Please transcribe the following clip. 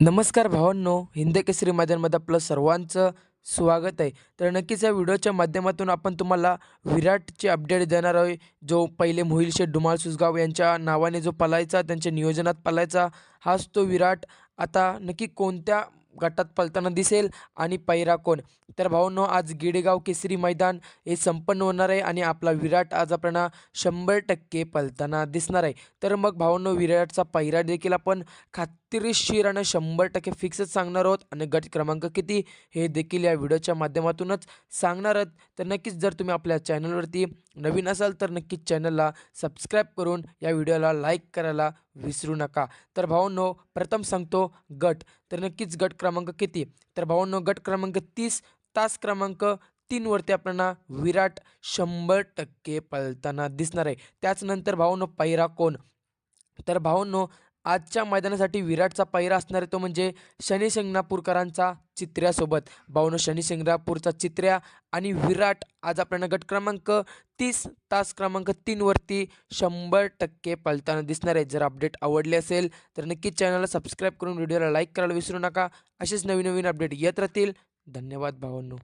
नमस्कार भावांनो हिंद केसरी मैदानमध्ये आपलं सर्वांचं स्वागत आहे. तर नक्कीच या व्हिडिओच्या माध्यमातून आपण तुम्हाला विराटची अपडेट देणार आहे जो पहिले मोहिल शेठ डुमाळ सुसगाव यांच्या नावाने जो पलायचा त्यांच्या नियोजनात पलायचा हाच तो विराट आता नक्की कोणत्या गटात पलताना दिसेल आणि पैरा कोण? तर भावांनो आज गिडेगाव केसरी मैदान हे संपन्न होणार आहे आणि आपला विराट आज आपल्याला शंभर टक्के पलताना दिसणार आहे. तर मग भावांनो विराटचा पैरा देखील आपण खात खात्रीशीर आणि शंभर टक्के फिक्सच सांगणार आहोत. आणि गट क्रमांक किती? हे देखील या व्हिडिओच्या माध्यमातूनच सांगणार आहोत. तर नक्कीच जर तुम्ही आपल्या चॅनलवरती नवीन असाल तर नक्कीच चॅनलला सबस्क्राईब करून या व्हिडिओला लाईक करायला विसरू नका. तर भावांनो प्रथम सांगतो गट. तर नक्कीच गट क्रमांक किती? तर भावांनो गट क्रमांक तीस तास क्रमांक तीनवरती आपल्याला विराट शंभर टक्के पळताना दिसणार आहे. त्याचनंतर भावांनो पैरा कोण? तर भावांनो आजच्या मैदानासाठी विराटचा पहिरा असणार आहे तो म्हणजे शनी शिंगणापूरकरांचा चित्र्यासोबत. भाऊनो शनी शिंगणापूरचा चित्र्या आणि विराट आज आपल्याला गट क्रमांक तीस तास क्रमांक तीनवरती शंभर टक्के पळताना दिसणार आहे. जर अपडेट आवडले असेल तर नक्कीच चॅनलला सबस्क्राईब करून व्हिडिओला लाईक करायला विसरू नका. असेच नवीन नवीन अपडेट येत राहतील. धन्यवाद भावांनो.